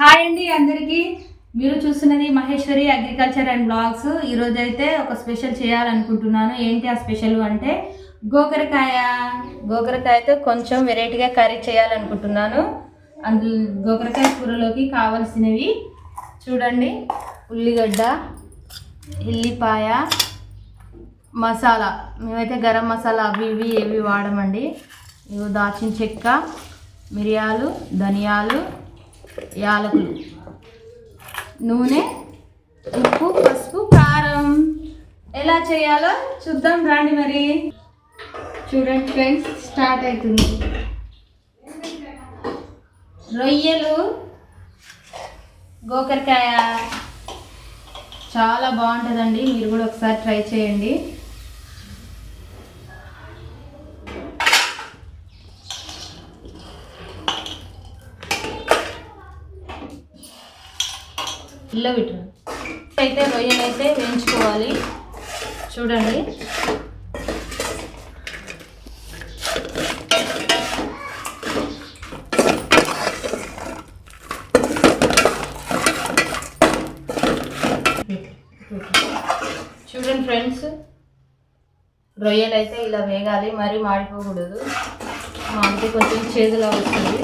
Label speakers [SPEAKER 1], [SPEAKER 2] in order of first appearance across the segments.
[SPEAKER 1] Hi అండి అందరికీ. మీరు చూస్తున్నది మహేశ్వరి అగ్రికల్చర్ అండ్ బ్లాగ్స్. ఈరోజు అయితే ఒక స్పెషల్ చేయాలనుకుంటున్నాను. ఏంటి ఆ స్పెషల్ అంటే గోకరకాయ. గోకరకాయతో కొంచెం వెరైటీగా కర్రీ చేయాలనుకుంటున్నాను. అందులో గోకరకాయ కూరలోకి కావలసినవి చూడండి. ఉల్లిగడ్డ ఎల్లిపాయ మసాలా. మేమైతే గరం మసాలా అవి ఇవి ఏవి వాడమండి. ఇవి దాచిన చెక్క మిరియాలు ధనియాలు యాలకులు. నూనె ఉప్పు పసుపు కారం. ఎలా చేయాలో చూద్దాం రండి మరి. చూడండి ఫ్రెండ్స్ స్టార్ట్ అవుతుంది. రొయ్యలు గోకరకాయ. చాలా బాగుంటుందండి. మీరు కూడా ఒకసారి ట్రై చేయండి. ఇల్లో విట్రు. అయితే రొయ్యలు అయితే వేయించుకోవాలి. చూడండి. చూడండి ఫ్రెండ్స్. రొయ్యలు అయితే ఇలా వేగాలి మరీ మాడిపోకూడదు. మా మాడితే కొంచెం చేదులా వస్తుంది.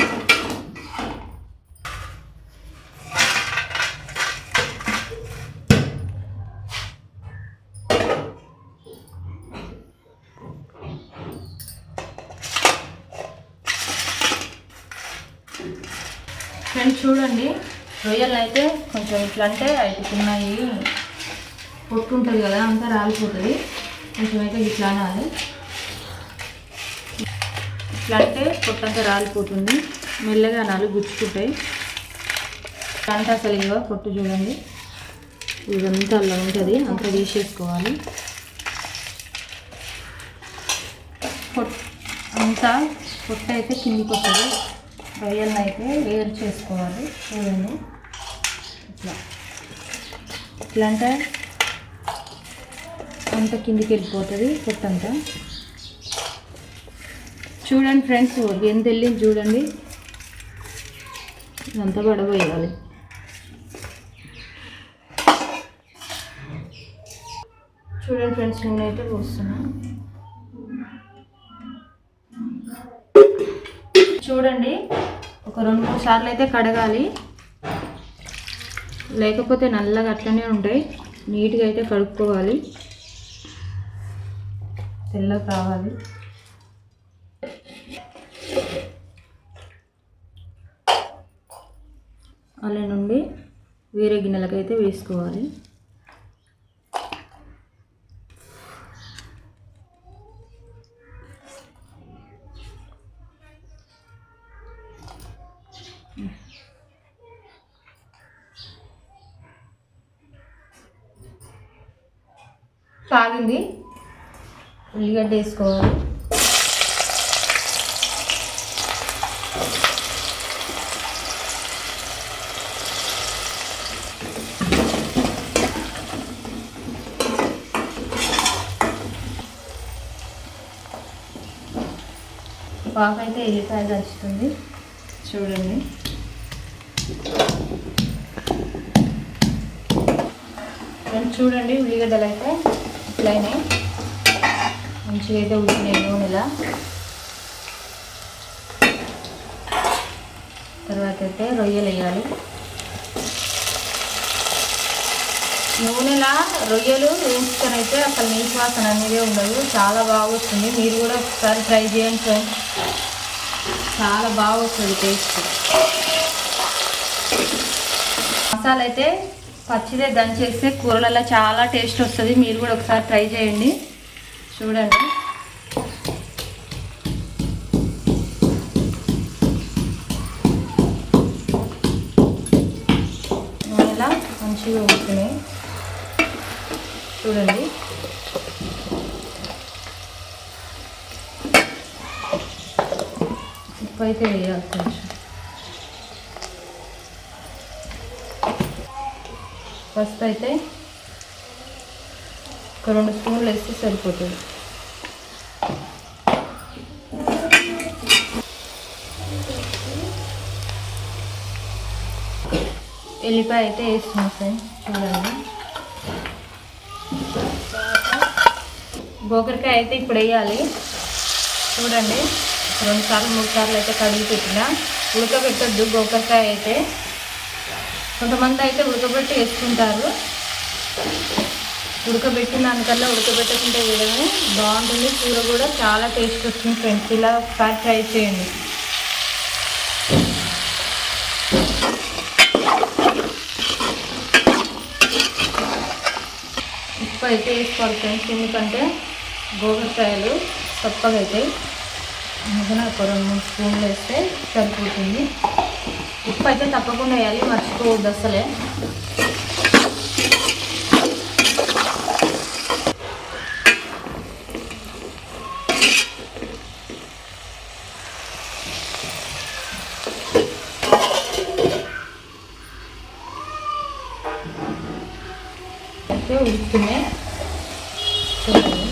[SPEAKER 1] మీరు చూడండి. రొయ్యలు అయితే కొంచెం ఇట్లా అంటే అయిపోతున్నాయి. పొట్టు ఉంటుంది కదా అంతా రాలిపోతుంది. కొంచెం అయితే ఇట్లా అనాలి. ఇట్లా అంటే పొట్టు అంతా రాలిపోతుంది. మెల్లగా అనాలి గుచ్చుకుంటాయి. ఇట్లా అంటే అసలు ఇవ్వ పొట్టు చూడండి. ఇదంతా అలా ఉంటుంది అంతా తీసేసుకోవాలి. పొట్టు అంతా పొట్ట అయితే కిందికి వస్తుంది. రొయ్యలను అయితే వేరు చేసుకోవాలి. చూడండి. ఇట్లా. ఇట్లా అంటే అంత కిందికి వెళ్ళిపోతుంది పొట్టంతా. చూడండి ఫ్రెండ్స్ ఎంత వెళ్ళింది చూడండి. ఇదంతా పడబోయాలి చూడండి ఫ్రెండ్స్ నేనైతే పోస్తున్నాను చూడండి. ఒక రెండు మూడు సార్లు అయితే కడగాలి. లేకపోతే నల్లగా అట్లనే ఉంటాయి. నీట్గా అయితే కడుక్కోవాలి. తెల్లగా కావాలి. అలా నుండి వేరే గిన్నెలకైతే వేసుకోవాలి. పాగింది ఉల్లిగడ్డ వేసుకోవాలి. పాప అయితే ఎల్లిపాయ దంచుతుంది. చూడండి. చూడండి ఉల్లిగడ్డలు అయితే ఇట్లయినాయి మంచిగా అయితే ఉడికినాయి నూనెలా తర్వాత అయితే రొయ్యలు వేయాలి. నూనెలా రొయ్యలు వేసుకొని అయితే అసలు నీటి వాసన అనేది ఉండదు. చాలా బాగా వస్తుంది. మీరు కూడా ఒకసారి ట్రై చేయండి ఫ్రెండ్స్. చాలా బాగా వస్తుంది టేస్ట్. మసాలా అయితే పచ్చిదే దంచేస్తే కూరలలో చాలా టేస్ట్ వస్తుంది. మీరు కూడా ఒకసారి ట్రై చేయండి. చూడండి. ఇలా మంచిగా వస్తున్నాయి చూడండి. ఉప్పు అయితే వేయాలి కొంచెం ఫస్ట్ అయితే ఒక రెండు స్పూన్లు వేస్తే సరిపోతుంది. ఎల్లిపాయ అయితే వేస్తున్నాం సార్ చూడండి. గోకరకాయ అయితే ఇప్పుడు వేయాలి. చూడండి రెండు సార్లు మూడు సార్లు అయితే కడిగి పెట్టిన. ఉడకబెట్టద్దు గోకరకాయ అయితే. కొంతమంది అయితే ఉడకబెట్టి వేసుకుంటారు. ఉడకబెట్టినానికల్లా ఉడకబెట్టకుంటే వేయడమే. బాగుంటుంది. కూర కూడా చాలా టేస్ట్ వస్తుంది ఫ్రెండ్స్. ఇలా ఒకసారి ట్రై చేయండి. ఉప్పు అయితే వేసుకోవాలి ఫ్రెండ్స్. ఎందుకంటే గోకరకాయలు చప్పగా అవుతాయి. అందుకని ఒక రెండు మూడు స్పూన్లు వేస్తే సరిపోతుంది. ఉప్పు అయితే తప్పకుండా వేయాలి మర్చిపోవద్దు అసలే అయితే ఉడుకుతున్నాయి చూడండి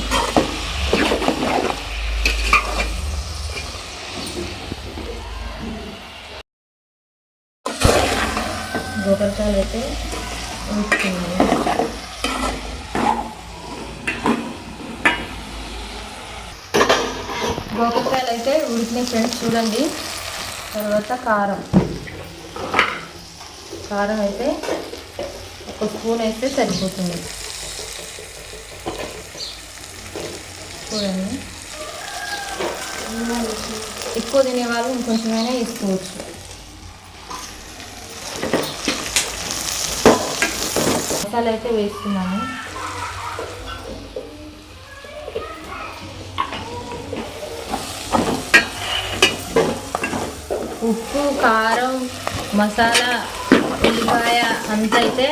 [SPEAKER 1] గోకరకాయలు అయితే ఉడుకుతున్నాయి గోకరకాయలు అయితే ఉడికినాయి ఫ్రెండ్స్ చూడండి. తర్వాత కారం. కారం అయితే ఒక స్పూన్ అయితే సరిపోతుంది. చూడండి. ఎక్కువ తినేవాళ్ళు ఇంకొంచెమైనా వేసుకోవచ్చు. మసాలా అయితే వేస్తున్నాము ఉప్పు కారం మసాలా ఉల్లిపాయ అంత అయితే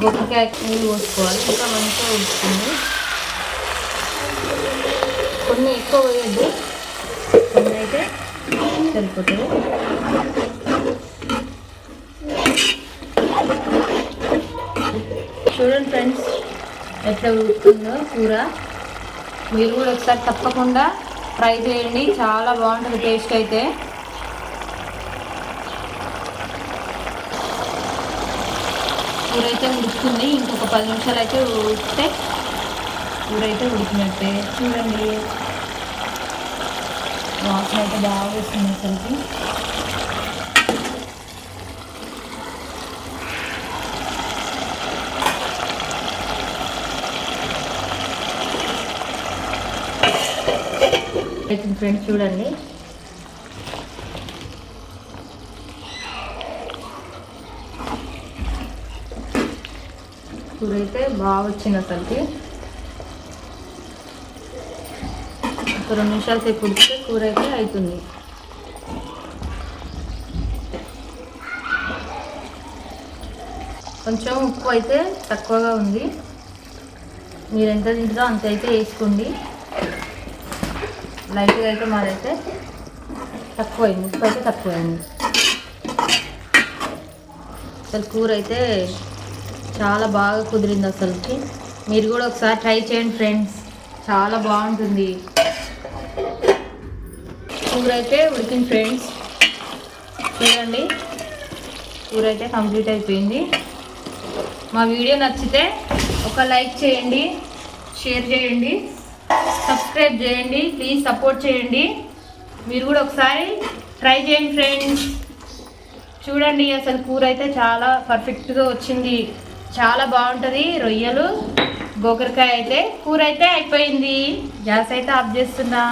[SPEAKER 1] బొక్కకాయ నీళ్ళు పోసుకోవాలి. ఇంకా మంచిగా ఉడుకుతుంది. కొన్ని ఎక్కువ వేయద్దు. కొన్ని అయితే సరిపోతుంది. చూడండి ఫ్రెండ్స్ ఎట్లా ఉడుకుతుందో కూర. మీరు కూడా ఒకసారి తప్పకుండా ట్రై చేయండి. చాలా బాగుంటుంది టేస్ట్ అయితే. కూర అయితే ఉడుకుతుంది ఇంకొక పది నిమిషాలు అయితే ఉడితే కూర అయితే ఉడికినట్టే. చూడండి. వాసన అయితే బాగా వస్తుంది అసలుకి. అయితే ఫ్రెండ్స్ చూడండి. కూర అయితే బాగా వచ్చింది అసలుకి ఒక రెండు నిమిషాలు సేపు ఉడికితే కూర అయితే అవుతుంది కొంచెం ఉప్పు అయితే తక్కువగా ఉంది. మీరు ఎంత తింటారో అంత అయితే వేసుకోండి. లైట్గా అయితే మాదైతే తక్కువైంది. ఉప్పు అయితే తక్కువైంది. అసలు కూర అయితే చాలా బాగా కుదిరింది అసలుకి. మీరు కూడా ఒకసారి ట్రై చేయండి ఫ్రెండ్స్. చాలా బాగుంటుంది. కూర అయితే ఉడికింది ఫ్రెండ్స్. చూడండి. కూర అయితే కంప్లీట్ అయిపోయింది. మా వీడియో నచ్చితే ఒక లైక్ చేయండి షేర్ చేయండి. సబ్స్క్రైబ్ చేయండి ప్లీజ్ సపోర్ట్ చేయండి. మీరు కూడా ఒకసారి ట్రై చేయండి ఫ్రెండ్స్ చూడండి అసలు కూర అయితే చాలా పర్ఫెక్ట్గా వచ్చింది. చాలా బాగుంటుంది. రొయ్యలు గోకరకాయ అయితే కూర అయితే అయిపోయింది. గ్యాస్ అయితే ఆఫ్ చేస్తున్నా.